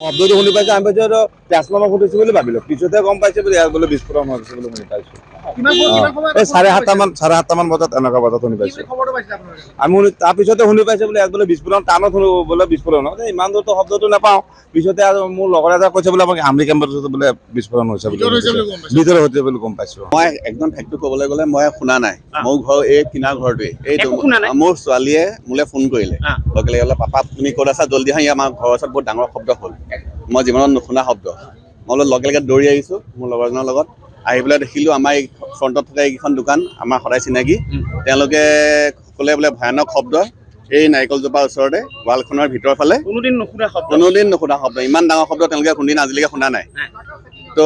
শব্দটো শুনি পাইছে, আমি পাইছো এইটো ট্ৰেন্সফৰ্মাৰ ফুটিছো বুলি ভাবিলো। পিছতে গম পাইছে বুলি, ইয়াত বোলে বিস্ফোৰণ হৈছে বুলি শুনি পাইছো। এই চাৰে সাতটামান চাৰে সাতটামান বজাত এনেকুৱা বজাত শুনি কি পাইছো। বুলি খবৰটো পাইছিলে আপোনালোকে আমি শুনি তাৰ শুনি পাইছো বোলে ইয়াত বোলে বিস্ফোৰণ টানত শুনো বোলে বিস্ফোৰণ। ইমান দূৰতো শব্দটো নাপাওঁ। পিছতে মোৰ লগৰ এটা কৈছে বোলে আমাক আমৰি কেম্পাছত বোলে বিস্ফোৰণ হৈছে বুলি ভিতৰত হৈছে বুলি গম পাইছে। ভিতৰত হৈছে বুলি গম পাইছো। মই একদম ফেক্টটো ক'বলৈ গ'লে মই শুনা নাই। মোৰ ঘৰ এই কিনাৰ ঘৰটোৱে নাই? মোৰ ছোৱালীয়ে মোলে ফোন কৰিলে। লগে লগে পাপা তুমি ক'ত আছা? জল্দি আহি আমাৰ ঘৰৰ ওচৰত বহুত ডাঙৰ শব্দ হ'ল। মই জীৱনত নুশুনা শব্দ। মই বোলে লগে লগে দৌৰি আহিছোঁ মোৰ লগৰজনৰ লগত। আহি পেলাই দেখিলোঁ আমাৰ এই ফ্ৰণ্টত থকা এইকেইখন দোকান আমাৰ সদায় চিনাকি। তেওঁলোকে ক'লে বোলে ভয়ানক শব্দ এই নাৰিকলজোপাৰ ওচৰতে ৱালখনৰ ভিতৰৰ ফালে। কোনোদিন নুশুনা শব্দ। কোনোদিন নুশুনা শব্দ ইমান ডাঙৰ শব্দ তেওঁলোকে কোনদিন আজিলৈকে শুনা নাই। তো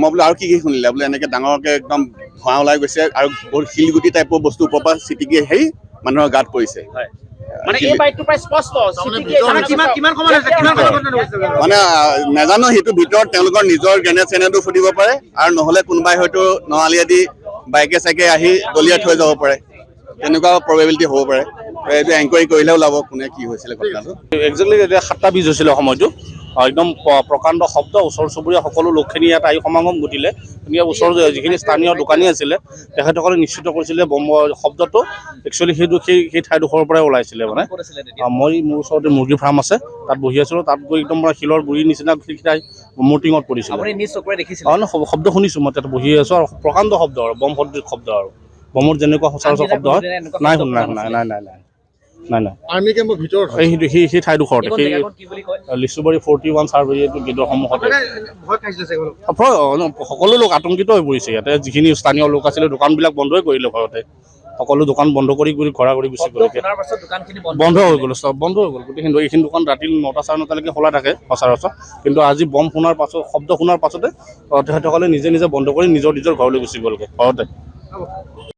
মই বোলো আৰু কি কি শুনিলে? বোলে এনেকে ডাঙৰকে একদম ধোঁৱা ওলাই গৈছে আৰু বহুত শিলগুটি টাইপৰ বস্তু ওপৰৰ পৰা ছিটিকি আহি মানুহৰ গাত পৰিছে। মানে এই বাইকটো প্ৰায় স্পষ্ট চিটিকি মানে কিমান কিমান সময় হৈছে কিমান সময় হৈছে মানে আহ, নাজানো সেইটো ভিতৰত তেওঁলোকৰ নিজৰ গ্ৰেনেড চেনেডো ফুটিব পাৰে আৰু নহ'লে কোনোবাই হয়তো নআলিয়েদি বাইকে চাইকে আহি দলিয়াই থৈ যাব পাৰে। তেনেকুৱা প্ৰবেবিলিটি হ'ব পাৰে। এইটো এনকুৱাৰী কৰিলে ওলাব কোনে কি হৈছিলে ঘটনাটো? একজেক্টলি এতিয়া সাতটা বিজ হৈছিলে সময়টো। একদম প্ৰকাণ্ড শব্দ ওচৰ চুবুৰীয়া সকলো লোকখিনি ইয়াত আহি সমাগম ঘটিলে। গতিকে ওচৰৰ যে- যিখিনি স্থানীয় দোকানী আছিলে তেখেতসকলে নিশ্চিত কৰিছিলে বম শব্দটো একচুৱেলি সেইটো সেই সেই ঠাইডোখৰৰ পৰাই ওলাইছিলে মানে। মই মোৰ ওচৰতে মুৰ্গী ফাৰ্ম আছে তাত বহি আছিলোঁ তাত গৈ একদম মানে শিলৰ গুৰিৰ নিচিনা পৰিছিলে। চকুৰে দেখিছিলে? অঁ ন- শব্দ শুনিছোঁ মই তাত বহি আছোঁ আৰু প্ৰকাণ্ড শব্দ আৰু বম শব্দ আৰু। বমৰ যেনেকুৱা সচৰাচৰ শব্দ হয় নাই শুনা নাই শুনা নাই নাই নাই। নাই নাই। আৰ্মি কেম্পৰ ভিতৰত এই সেই সেই ঠাইডোখৰতে সেই জেগাকণ কি বুলি কয়? লিচুবাৰী ফৰ্টি ওৱান চাৰ্ভে এইটো গেটৰ সন্মুখতে। অ, সকলো লোক আতংকিত হৈ পৰিছে ইয়াতে। যিখিনি স্থানীয় লোক আছিলে দোকানবিলাক বন্ধই কৰিলে ঘৰতে। সকলো দোকান বন্ধ কৰি কৰি ঘৰা কৰি গুচি গ'ল বন্ধ হৈ গ'ল চব বন্ধ হৈ গ'ল। গোটেইখিনি এইখিনি দোকান ৰাতি নটা চাৰে নটালৈকে খোলা থাকে সচৰাচৰ কিন্তু আজি বম শুনাৰ পাছত শব্দ শুনাৰ পাছতে অ, তেখেতসকলে নিজে নিজে বন্ধ কৰি নিজৰ নিজৰ ঘৰলৈ গুচি গ'লগৈ ঘৰতে।